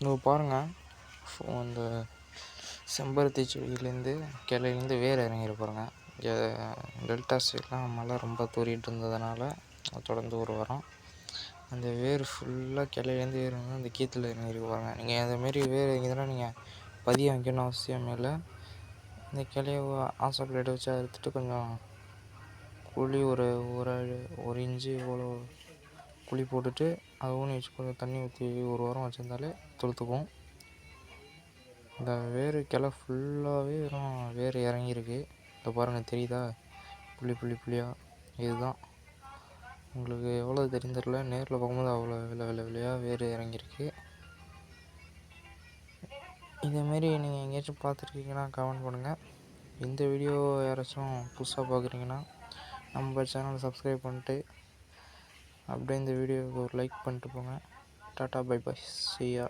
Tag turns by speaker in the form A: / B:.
A: இதோ பாருங்கள் இந்த செம்பருத்தி செடியிலேருந்து கிளையிலேருந்து வேர் இறங்கிட பாருங்கள் டெல்டா சைட்லாம் மழை ரொம்ப தூறிட்டு இருந்ததுனால தொடர்ந்து ஒரு வாரம். அந்த வேர் ஃபுல்லாக கிளையிலேருந்து வேர் வந்து அந்த கீற்றுல இறங்கி பாருங்கள் நீங்கள் அதேமாரி வேர் இறங்கிதுன்னா நீங்கள் பதிய வைக்கணும் அவசியம் இல்லை. இந்த கிளைய ஆசா பிளேட்டை வச்சு அறுத்துட்டு கொஞ்சம் குழி ஒரு ஒரு ஒரு இன்ச்சு இவ்வளோ குழி போட்டுட்டு அதை ஊனி வச்சு கொஞ்சம் தண்ணி ஊற்றி ஒரு வாரம் வச்சுருந்தாலே துளுத்துக்கும் இந்த வேர் கிளை ஃபுல்லாகவே வெறும் வேர் இறங்கியிருக்கு. இதை பாருங்கள் தெரியுதா? புள்ளி புள்ளி புள்ளியாக இதுதான். உங்களுக்கு எவ்வளோ தெரியும் தெரில நேரில் பார்க்கும்போது அவ்வளோ விலை விலை விலையாக வேர் இறங்கியிருக்கு. இதேமாரி நீங்கள் எங்கேயாச்சும் பார்த்துருக்கீங்கன்னா கமெண்ட் பண்ணுங்கள் இந்த வீடியோ யாராச்சும் புதுசாக பார்க்குறீங்கன்னா நம்ம சேனலை சப்ஸ்கிரைப் பண்ணிட்டு அப்படியே இந்த வீடியோவுக்கு ஒரு லைக் பண்ணிட்டு போங்க. Tata bye by chia